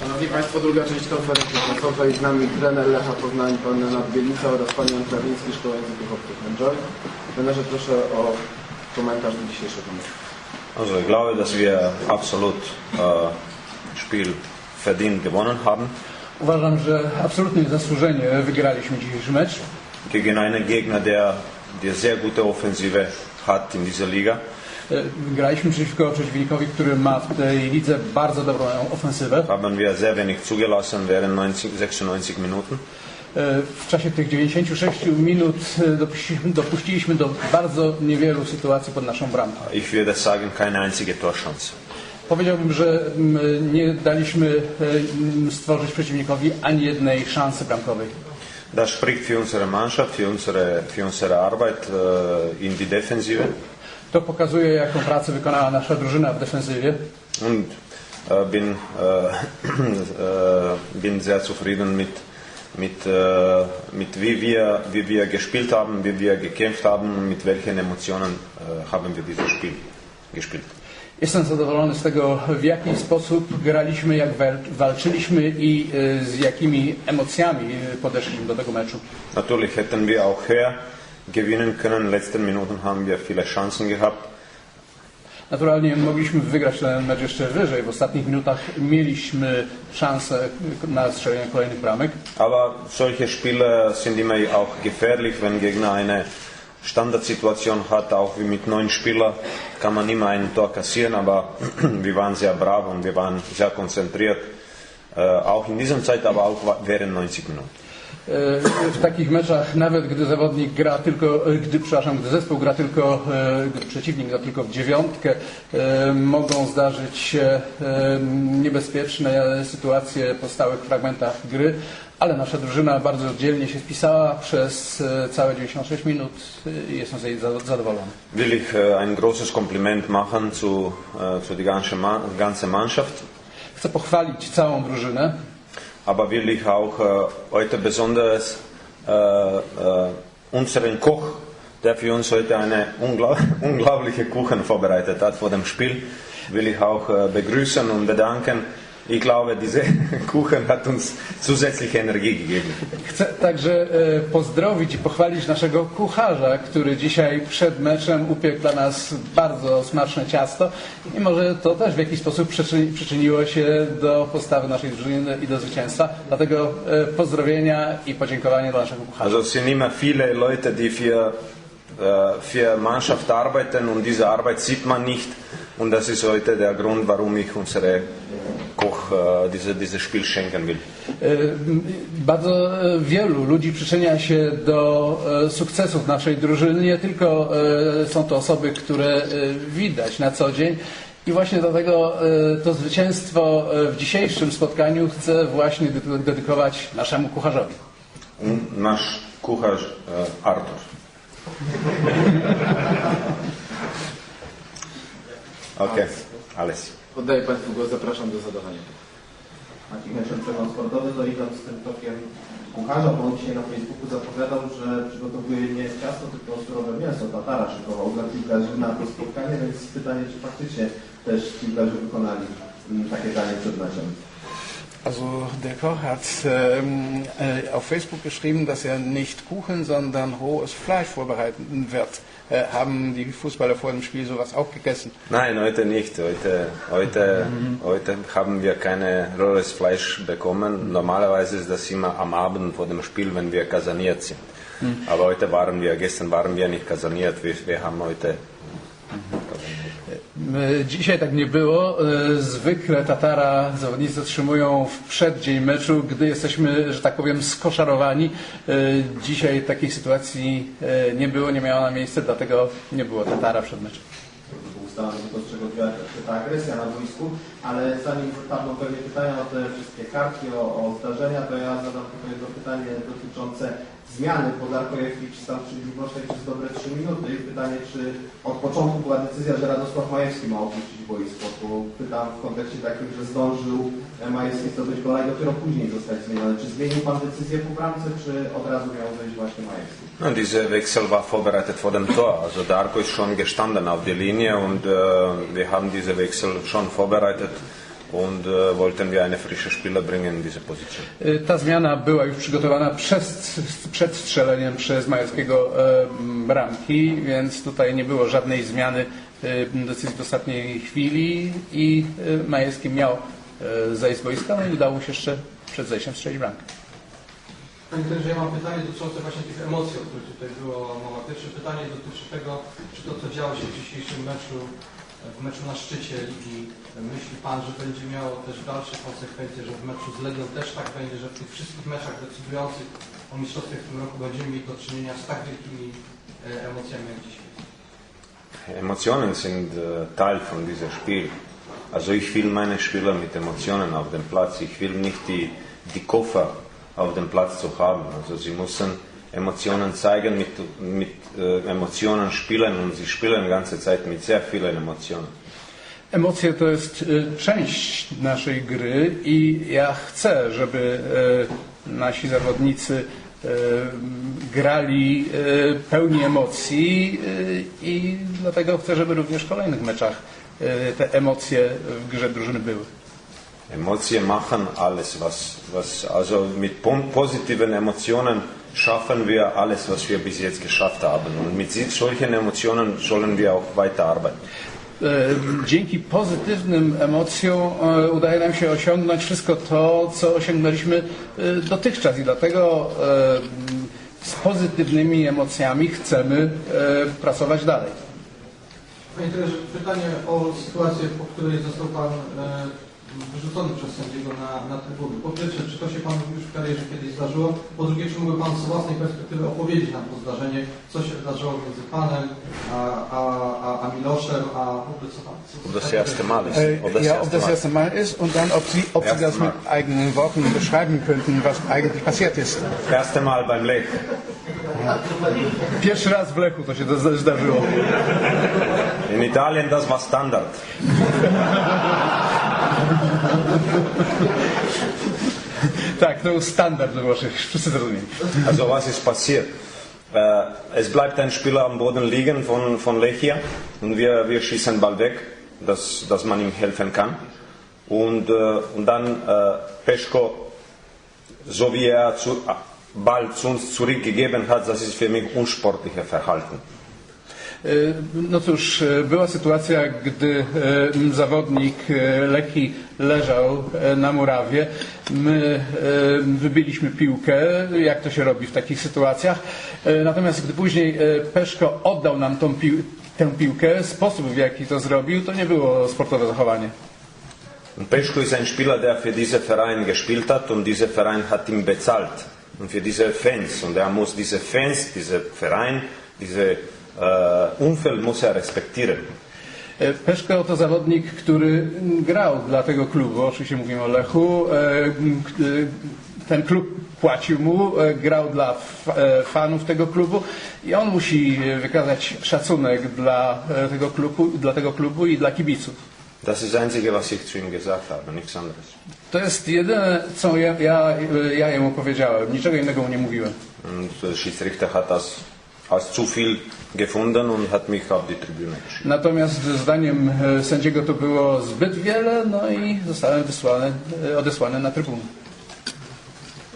Szanowni Państwo, druga część konferencji prasowej. Z nami trener Lecha Poznań, pan Renat Bielica oraz pan Jan Krawiński, Szkoła Języków Obcych Enjoy. Trenerze, proszę o komentarz do dzisiejszego meczu. Also ich glaube, dass wir absolut äh, Spiel verdient gewonnen haben Uważam, że absolutnie zasłużenie wygraliśmy dzisiejszy mecz gegen einen Gegner, der, der sehr gute Offensive hat in dieser Liga. E, Graliśmy przeciwko przeciwnikowi, który ma w tej lidze bardzo dobrą ofensywę. Haben wir sehr wenig zugelassen während 90, 96 Minuten. E, W czasie tych 96 minut e, dopuściliśmy, dopuściliśmy do bardzo niewielu sytuacji pod naszą bramką. Ich würde sagen, keine einzige Torchance. Powiedziałbym, że nie daliśmy stworzyć przeciwnikowi ani jednej szansy bramkowej. Das spricht für unsere Mannschaft, für unsere, für unsere Arbeit in die Defensive. To pokazuje, jaką pracę wykonała nasza drużyna w defensywie. Und äh, bin, äh, äh, bin sehr zufrieden mit, mit, äh, mit wie, wir, wie wir gespielt haben, wie wir gekämpft haben mit welchen Emotionen äh, haben wir dieses Spiel gespielt. Jestem zadowolony z tego, w jaki sposób graliśmy, jak walczyliśmy i e, z jakimi emocjami podeszliśmy do tego meczu. Natürlich hätten wir auch höher gewinnen können. In den letzten Minuten haben wir viele Chancen gehabt. Naturalnie mogliśmy wygrać ten mecz jeszcze wyżej. W ostatnich minutach mieliśmy szansę na strzelenie kolejnych bramek. Aber solche Spiele sind immer auch gefährlich, wenn Gegner eine Standardsituation hat, auch wie mit neun Spielern kann man immer ein Tor kassieren, aber wir waren sehr brav und wir waren sehr konzentriert, äh, auch in dieser Zeit, aber auch während 90 Minuten. E, W takich meczach, nawet gdy zawodnik gra tylko, e, gdy, przepraszam, gdy zespół gra tylko, e, gdy przeciwnik gra tylko w dziewiątkę, mogą zdarzyć się niebezpieczne sytuacje po stałych fragmentach gry, ale nasza drużyna bardzo dzielnie się spisała przez całe 96 minut i jestem z jej za- zadowolony. Will ich ein großes Kompliment machen zu, zu die ganze Mannschaft, Chcę pochwalić całą drużynę, aber will ich auch äh, heute besonders äh, äh, unseren Koch, der für uns heute eine unglaub unglaubliche Kuchen vorbereitet hat vor dem Spiel, will ich auch äh, begrüßen und bedanken. Ich glaube, diese Kuchen hat uns zusätzliche Energie gegeben. Chcę także e, pozdrowić i pochwalić naszego kucharza, który dzisiaj przed meczem upiekł dla nas bardzo smaczne ciasto i może to też w jakiś sposób przyczyni- przyczyniło się do postawy naszej drużyny i do zwycięstwa. Dlatego e, pozdrowienia i podziękowania dla naszego kucharza. Also sind immer viele Leute, die für, äh, für Mannschaft arbeiten und diese Arbeit sieht man nicht. Und das ist heute der Grund, warum ich unsere Koch äh, diese, dieses Spiel schenken will. M, Bardzo e, wielu ludzi przyczynia się do e, sukcesów naszej drużyny. Nie tylko e, są to osoby, które widać na co dzień. I właśnie dlatego to zwycięstwo w dzisiejszym spotkaniu chcę właśnie dedyko- dedykować naszemu kucharzowi. Nasz kucharz äh, Artur. Okay, alles. Oddaję Państwu głos, zapraszam do zadawania. Maciej Heszek, przegląd sportowy, to idąc z tym tokiem kucharza, bo on dzisiaj na Facebooku zapowiadał, że przygotowuje nie ciasto, tylko surowe mięso, tatara szykował dla piłkarzy na to spotkanie, więc pytanie, czy faktycznie też piłkarze wykonali mm, takie danie przed meczem. Also der Koch hat ähm, äh, auf Facebook geschrieben, dass er nicht Kuchen, sondern rohes Fleisch vorbereiten wird. Äh, haben die Fußballer vor dem Spiel sowas auch gegessen? Nein, heute nicht. Heute, heute, heute haben wir keine rohes Fleisch bekommen. Normalerweise ist das immer am Abend vor dem Spiel, wenn wir kasaniert sind. Aber heute waren wir, gestern waren wir nicht kasaniert. Wir, wir haben heute E, Dzisiaj tak nie było. E, Zwykle Tatara zawodnicy otrzymują w przeddzień meczu, gdy jesteśmy, że tak powiem, skoszarowani. E, Dzisiaj takiej sytuacji e, nie było, nie miała na miejsce, dlatego nie było Tatara przed meczem. Był ustalony tylko z czego wzięła się ta agresja na boisku, ale zanim padną pewnie pytania o te wszystkie kartki, o, o zdarzenia, to ja zadam tylko jedno pytanie dotyczące zmiany po Darkojewicz stał przy Miłoszek przez dobre 3 minuty pytanie, czy od początku była decyzja, że Radosław Majewski ma opuścić boisko, bo pytam w kontekście takim, że zdążył e, Majewski zdobyć gola dopiero później zostać zmieniony. Czy zmienił Pan decyzję po bramce, czy od razu miał wejść właśnie Majewski? Ja, dieser Wechsel war vorbereitet vor dem Tor. Also Darko ist schon gestanden auf der Linie und äh, wir haben diesen Wechsel schon vorbereitet. Und äh, wollten wir eine frische Spieler bringen in diese Position. Y, Ta zmiana była już przygotowana przez, przed strzeleniem przez Majewskiego e, bramki, więc tutaj nie było żadnej zmiany e, decyzji w ostatniej chwili i e, Majewski miał e, zejść z boiska, no i udało mu się jeszcze przed zejściem strzelić bramkę. Panie trenerze, ja mam pytanie dotyczące właśnie tych emocji, o których tutaj było mowa. Pierwsze pytanie dotyczy tego, czy to, co działo się w dzisiejszym meczu, w meczu na szczycie ligi, myśli Pan, że będzie miało też dalsze konsekwencje, że w meczu z Legią też tak będzie, że w tych wszystkich meczach decydujących o mistrzostwie w tym roku będziemy mieli do czynienia z tak wielkimi e, emocjami jak dzisiaj? Emotionen sind äh, Teil von diesem Spiel. Also ich will meine Spieler mit Emotionen auf dem Platz. Ich will nicht die, die Koffer auf dem Platz zu haben. Also sie müssen Emotionen zeigen, mit, mit äh, Emotionen spielen und sie spielen die ganze Zeit mit sehr vielen Emotionen. Emocje to jest y, część naszej gry i ja chcę, żeby y, nasi zawodnicy y, grali pełni emocji i dlatego chcę, żeby również w kolejnych meczach te emocje w grze drużyny były. Emotionen machen alles, was, was also mit positiven Emotionen schaffen wir alles, was wir bis jetzt geschafft haben. Und mit solchen Emotionen sollen wir auch weiterarbeiten. Dzięki pozytywnym emocjom e, udaje nam się osiągnąć wszystko to, co osiągnęliśmy e, dotychczas i dlatego z pozytywnymi emocjami chcemy e, pracować dalej. Panie trenerze, pytanie o sytuację, po której został Pan wyrzucony przez sędziego na, na trybuny. Po pierwsze, czy to się Panu już w karierze kiedyś zdarzyło? Po drugie, czy mógłby Pan z własnej perspektywy opowiedzieć nam to zdarzenie, co się wydarzyło między Panem a, a, a, a Miloszem, a w ogóle co Pan... Co, Ob das erste Mal ist. Ob das ja, ob das erste Mal ist und dann, ob Sie, ob Sie das mit eigenen Worten beschreiben könnten, was eigentlich passiert ist. Erste Mal beim Lech. Pierwszy raz w Lechu to się zdarzyło. In Italien, das war Standard. Tak, to był standard we Włoszech, wszyscy zrozumieli. Also was ist passiert? Äh, es bleibt ein Spieler am Boden liegen von, von Lechia und wir, wir schießen Ball weg, dass, dass man ihm helfen kann. Und, äh, und dann äh, Peschko, so wie er zu, äh, Ball zu uns zurückgegeben hat, das ist für mich unsportliches Verhalten. E, No cóż, e, była sytuacja, gdy e, zawodnik Leki leżał na murawie. My wybiliśmy piłkę, jak to się robi w takich sytuacjach. Natomiast gdy później Peszko oddał nam tą pił tę piłkę, sposób w jaki to zrobił, to nie było sportowe zachowanie. Peschko ist ein Spieler, der für diesen Verein gespielt hat und dieser Verein hat ihn bezahlt. Und für diese Fans. Und er muss diese Fans, diesen Verein, diese Umfeld muss er respektieren. E, Peszko to zawodnik, który mm, grał dla tego klubu, oczywiście mówimy o Lechu. E, e, Ten klub płacił mu, e, grał dla e, fanów tego klubu i on musi e, wykazać szacunek dla e, tego klubu, dla tego klubu i dla kibiców. Das ist das Einzige, was ich zu ihm gesagt habe, nichts anderes. To jest jedyne, co ja, ja, ja jemu powiedziałem. Niczego innego mu nie mówiłem. Der Schiedsrichter hat das als zu viel gefunden und hat mich auf die Tribüne geschickt. Natomiast zdaniem e, sędziego to było zbyt wiele, no i zostałem wysłany, e, odesłany na trybunę.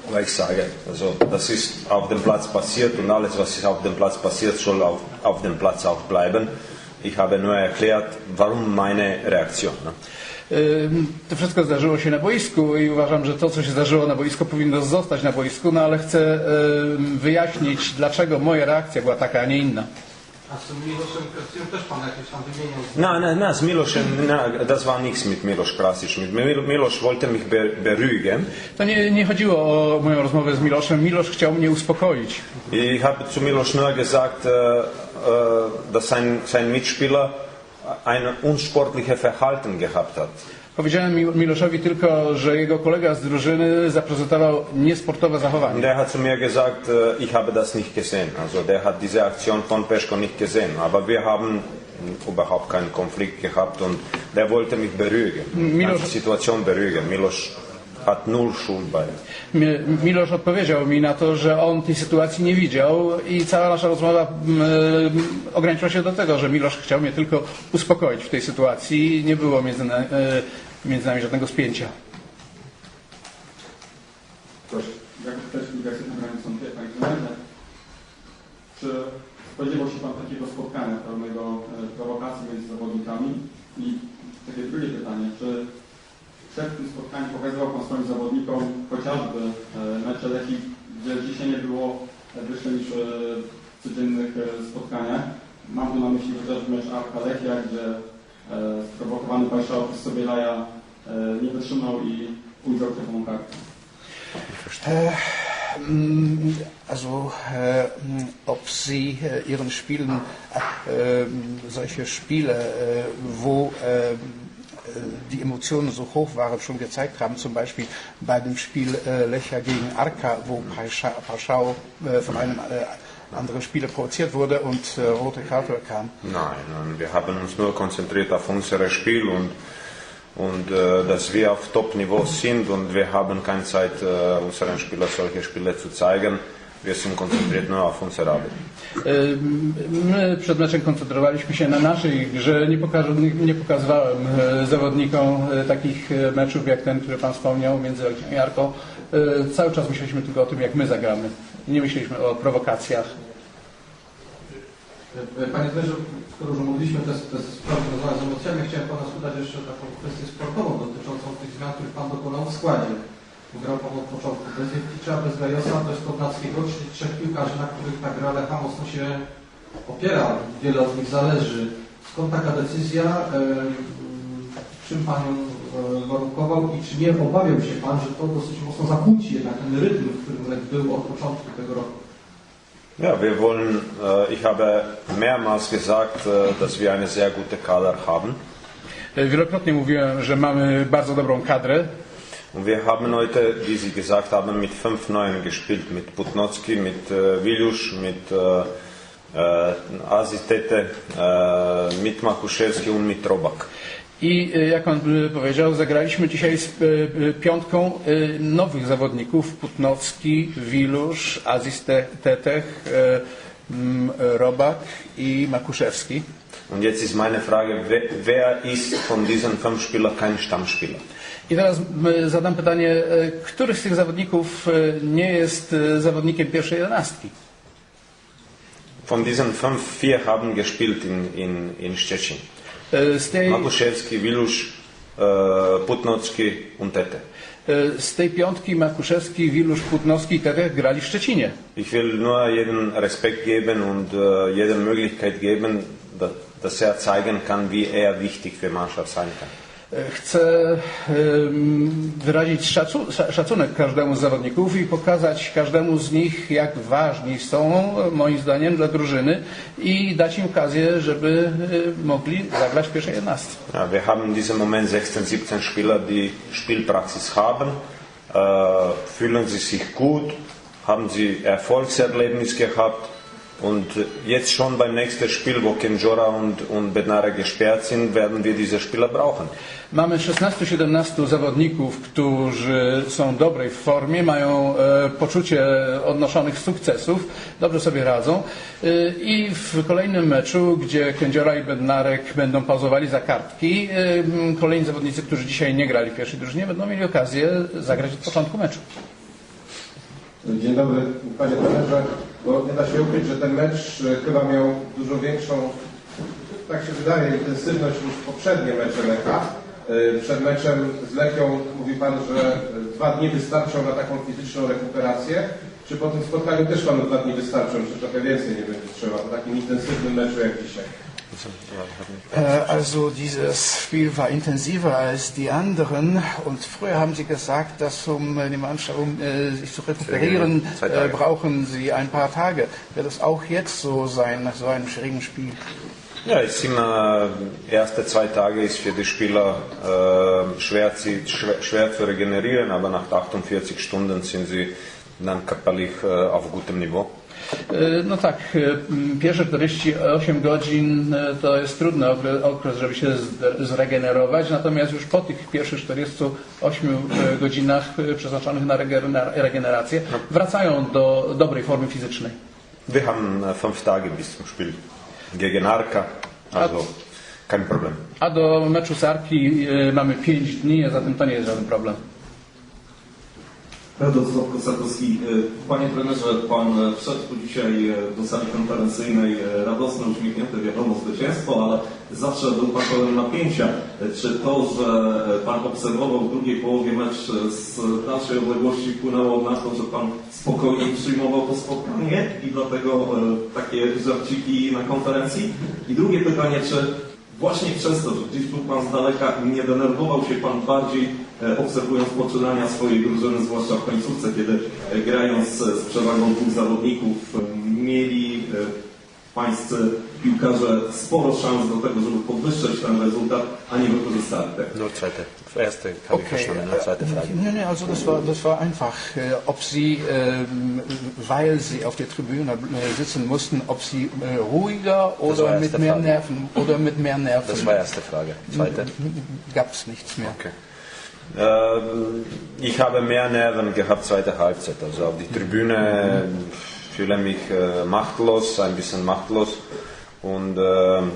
Aber ich sage, also das ist auf dem Platz passiert und alles, was ist auf dem Platz passiert, soll auf, auf dem Platz auch bleiben. Ich habe nur erklärt, warum meine Reaktion. Ne? To wszystko zdarzyło się na boisku i uważam, że to, co się zdarzyło na boisku, powinno zostać na boisku, no ale chcę wyjaśnić, dlaczego moja reakcja była taka, a nie inna. A z tym Miloszem też Pan jakieś tam wymieniał. Nein, nein, nein, Milosch, nein, das war nichts mit Milos Krasic. Mil- wollte mich be- beruhigen. To nie, nie chodziło o moją rozmowę z Miloszem. Milosz chciał mnie uspokoić. Ich habe zu Milos nur gesagt, äh, äh, dass sein, sein Mitspieler ein unsportliches Verhalten gehabt hat. Powiedziałem Mi- Miloszowi tylko, że jego kolega z drużyny zaprezentował niesportowe zachowanie. er hat zu mir gesagt, äh, ich habe das nicht gesehen. Also der hat diese Aktion von Peschko nicht gesehen. Aber wir haben überhaupt keinen Konflikt gehabt und der wollte mich beruhigen. Milos- Die Situation beruhigen. Milos hat null Schuld bei. Mi- Milosz odpowiedział mi na to, że on tej sytuacji nie widział i cała nasza rozmowa mm, ograniczyła się do tego, że Milosz chciał mnie tylko uspokoić w tej sytuacji. Nie było między, na- e, między nami żadnego spięcia. Proszę. Jak też na granicą Trenerze, czy spodziewał się Pan takiego spotkania, pewnego e, prowokacji między zawodnikami? I takie drugie pytanie, czy przed tym spotkaniem pokazywał Pan swoim zawodnikom chociażby e, mecze Lechii, gdzie dzisiaj nie było wyższe niż e, w codziennych e, spotkaniach? Mam tu na myśli chociażby mecz Arka Lechia, gdzie sprowokowany Pajszał przez Sobielaja e, nie wytrzymał i ujrzał czerwoną kartę. Mm, Also, äh, mm, ob Sie äh, Ihren Spielen äh, solche Spiele, äh, wo äh, die Emotionen so hoch waren, schon gezeigt haben, zum Beispiel bei dem Spiel äh, Lecher gegen Arka, wo Paschau äh, von einem äh, anderen Spieler provoziert wurde und äh, rote Karte kam. Nein, nein, wir haben uns nur konzentriert auf unser Spiel und, und äh, dass wir auf Top-Niveau sind und wir haben keine Zeit, äh, unseren Spielern solche Spiele zu zeigen. Wir sind konzentriert nur auf unsere Arbeit. Y, My przed meczem koncentrowaliśmy się na naszej grze. Nie, pokażę, nie, pokazywałem e, zawodnikom e, takich e, meczów jak ten, który Pan wspomniał między Lechią i Jarką. E, Cały czas myśleliśmy tylko o tym, jak my zagramy. Nie myśleliśmy o prowokacjach. Panie trenerze, skoro już mówiliśmy te, te sprawy związane z emocjami, chciałem Pana spytać jeszcze o taką kwestię sportową dotyczącą tych zmian, których Pan dokonał w składzie. Grał Pan od początku bez Jewkicza, bez Gajosa, bez Kodnackiego, czyli trzech piłkarzy, na których ta gra Lecha mocno się opiera. Wiele od nich zależy. Skąd taka decyzja? Em, Czym Pan ją e, warunkował i czy nie obawiał się Pan, że to dosyć mocno zakłóci jednak ten rytm, w którym Lech był od początku tego roku? Ja, wir wollen, äh, ich habe mehrmals gesagt, äh, dass wir eine sehr gute Kader haben. E, Wielokrotnie mówiłem, że mamy bardzo dobrą kadrę. Und wir haben heute, wie Sie gesagt haben, mit fünf Neuen gespielt. Mit Putnocki, mit äh, Wiljusz, mit äh, äh, Azitete, äh, mit Makuszewski und mit Robak. I e, jak on e, powiedział, zagraliśmy dzisiaj z e, piątką nowych zawodników. Putnowski, Wilusz, Aziz Te- Tetech, Robak i Makuszewski. Und jetzt ist meine Frage, wer ist von diesen fünf Spielern kein Stammspieler? I teraz zadam pytanie, e, który z tych zawodników e, nie jest e, zawodnikiem pierwszej jedenastki? Von diesen fünf, vier haben gespielt in, in, in Szczecin. Z tej, Makuszewski, Wilusz, Putnocki und Tete. z tej piątki Makuszewski, Wilusz, Putnowski i Tetech grali w Szczecinie. Ich will nur jedem Respekt geben und jedem Möglichkeit geben, da, dass er zeigen kann, wie er wichtig für Mannschaft sein kann. E, Chcę wyrazić szacu, sza- szacunek każdemu z zawodników i pokazać każdemu z nich, jak ważni są, e, moim zdaniem, dla drużyny i dać im okazję, żeby e, mogli zagrać w pierwszej jednostce. Ja, wir haben in diesem Moment 16, 17 Spieler, die Spielpraxis haben, äh, fühlen sie sich gut, haben sie Erfolgserlebnis gehabt und jetzt schon beim nächsten Spiel, wo Kenjora und, und Bednare gesperrt sind, werden wir diese Spieler brauchen. Mamy 16-17 zawodników, którzy są w dobrej formie, mają e, poczucie odnoszonych sukcesów, dobrze sobie radzą. E, I w kolejnym meczu, gdzie Kędziora i Bednarek będą pauzowali za kartki, e, kolejni zawodnicy, którzy dzisiaj nie grali w pierwszej drużynie, będą mieli okazję zagrać od początku meczu. Dzień dobry, panie trenerze. Bo nie da się ukryć, że ten mecz e, chyba miał dużo większą, tak się wydaje, intensywność niż poprzednie mecze Lecha. E, Przed meczem z Lechią mówi pan, że e, dwa dni wystarczą na taką fizyczną rekuperację. Czy po tym spotkaniu też panu dwa dni wystarczą, czy trochę więcej nie będzie trzeba po takim intensywnym meczu jak dzisiaj? Äh, Also dieses Spiel war intensiver als die anderen und früher haben Sie gesagt, dass um äh, die Mannschaft um äh, sich zu rekuperieren, äh, Tage. brauchen Sie ein paar Tage. Wird es auch jetzt so sein nach so einem schwierigen Spiel? Ja, es sind äh, erste zwei Tage ist für die Spieler äh, schwer, zu, schwer, schwer zu regenerieren, aber nach 48 Stunden sind sie dann körperlich äh, auf gutem Niveau. E, No tak, e, pierwsze 48 godzin e, to jest trudny okre- okres, żeby się zregenerować, natomiast już po tych pierwszych 48 e, godzinach przeznaczonych na regener- regenerację wracają do dobrej formy fizycznej. Wir haben fünf Tage bis zum Spiel gegen Arka, also kein Problem. A do meczu z Arki mamy 5 dni, a zatem to nie jest żaden problem. Radosław Kosakowski. E, Panie trenerze, pan e, wszedł dzisiaj e, do sali konferencyjnej e, radosny, uśmiechnięty, wiadomo, zwycięstwo, ale zawsze był pan pełen napięcia. Czy to, że pan obserwował w drugiej połowie mecz z dalszej odległości wpłynęło na to, że pan spokojnie przyjmował to spotkanie i dlatego takie żarciki na konferencji? I drugie pytanie, czy Właśnie przez to, że gdzieś był Pan z daleka nie denerwował się Pan bardziej obserwując poczynania swojej drużyny, zwłaszcza w końcówce, kiedy e, grając z z przewagą dwóch zawodników e, mieli e, Pańscy piłkarze sporo szans do tego, żeby podwyższyć ten rezultat, a nie wykorzystali tego. Nur zweite. Erste habe ich verstanden, nur zweite Frage. Also das war, das war einfach, ob Sie, weil Sie auf der Tribüne sitzen mussten, ob Sie ruhiger oder mit mehr Frage. Nerven oder mit mehr Nerven. Das war erste Frage. Zweite. Gab es nichts mehr. Okay. Ähm, Ich habe mehr Nerven gehabt, zweite Halbzeit. Also auf die Tribüne äh, fühle mich äh, machtlos, ein bisschen machtlos. Und ähm,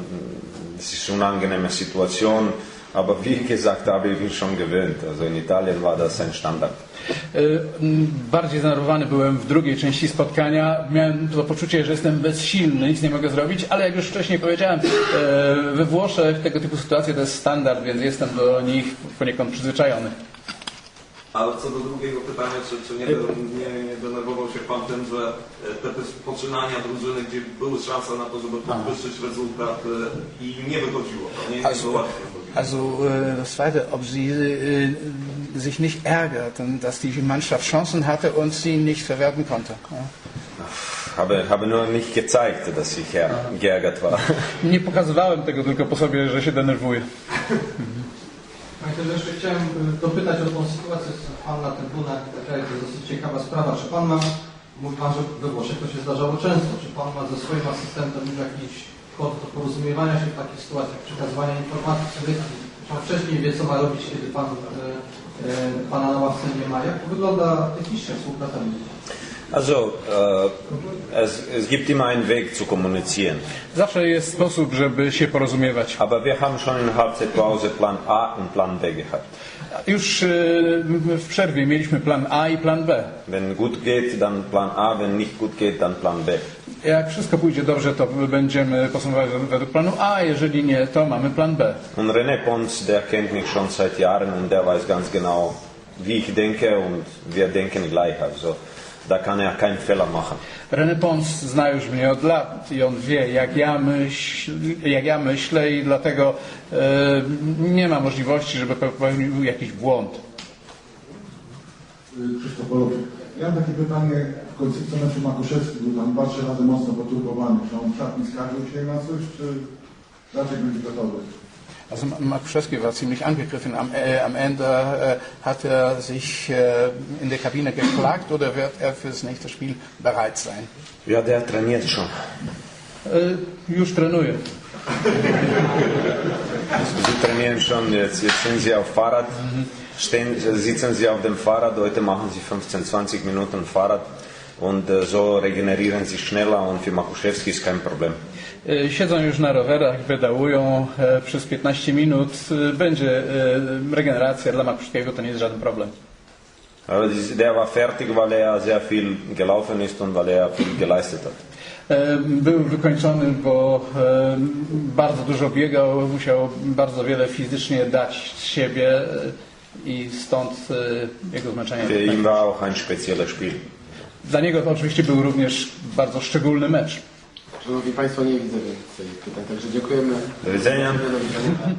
es ist eine unangenehme Situation. Aber wie gesagt habe, ich bin schon gewöhnt. Also in Italien war das ein Standard. E, Bardziej zdenerwowany byłem w drugiej części spotkania. Miałem to poczucie, że jestem bezsilny, nic nie mogę zrobić, ale jak już wcześniej powiedziałem, e, we Włoszech tego typu sytuacje to jest standard, więc jestem do nich poniekąd przyzwyczajony. Ale co do drugiego pytania, czy, czy nie, nie, nie denerwował się Pan tym, że e, te poczynania drużyny, gdzie były szanse na to, żeby podwyższyć rezultat i nie wychodziło, to nie, było łatwo. Also äh, das Zweite, ob sie äh, sich nicht ärgerten, dass die Mannschaft Chancen hatte und sie nicht verwerten konnte. Ja. Habe, habe nur nicht gezeigt, dass ich äh, geärgert war. Nie pokazywałem tego tylko po sobie, że się denerwuję. Panie Trenerze, jeszcze chciałem y, dopytać o tą sytuację z Pan na trybunach. Taka jest dosyć ciekawa sprawa. Czy Pan ma, mówi Pan, że we Włoszech to się zdarzało często, czy Pan ma ze swoim asystentem już jakiś kod do porozumiewania się w takich sytuacjach, przekazywania informacji, czy Pan wcześniej wie, co ma robić, kiedy Pan, e, e, Pana na ławce nie ma? Jak wygląda technicznie współpraca między Also, äh, es, es gibt immer einen Weg zu kommunizieren. Zawsze jest sposób, żeby się porozumiewać. Aber wir haben schon in Halbzeitpause Plan A und Plan B gehabt. Już e, w przerwie mieliśmy plan A i plan B. Wenn gut geht, dann Plan A, wenn nicht gut geht, dann Plan B. Jak wszystko pójdzie dobrze, to będziemy postępować według planu A, jeżeli nie, to mamy plan B. Und René Pons, der kennt mich schon seit Jahren und der weiß ganz genau, wie ich denke und wir denken gleich. Also da kann er keinen Fehler machen. René Pons zna już mnie od lat i on wie, jak ja, myśl, jak ja myślę i dlatego e, nie ma możliwości, żeby popełnił jakiś błąd. Krzysztof Polowczyk. Ja mam takie pytanie w końcówce meczu Makuszewski, był tam dwa, trzy razy mocno poturbowany. Czy on w szatni skarżył się na coś, czy raczej będzie gotowy? Also Makuszewski war ziemlich angegriffen. Am, äh, am Ende äh, hat er sich äh, in der Kabine geklagt oder wird er fürs nächste Spiel bereit sein? Ja, der trainiert schon. E, już trenuję. Sie trainieren schon, jetzt, jetzt sind sie auf Fahrrad, stehen, sitzen sie auf dem Fahrrad, heute machen sie 15, 20 Minuten Fahrrad und so regenerieren sie schneller und für Makuszewski ist kein Problem. E, Siedzą już na rowerach, pedałują e, przez 15 minut. E, Będzie e, regeneracja dla Makuszkiego, to nie jest żaden problem. Aber der war fertig, weil er sehr viel gelaufen ist und weil er viel geleistet hat. E, Był wykończony, bo e, bardzo dużo biegał, musiał bardzo wiele fizycznie dać z siebie e, i stąd e, jego zmęczenie. Für ihn war auch ein spezielles Spiel. Dla niego to oczywiście był również bardzo szczególny mecz. Szanowni Państwo, nie widzę więcej pytań, także dziękujemy. Do widzenia. Do widzenia.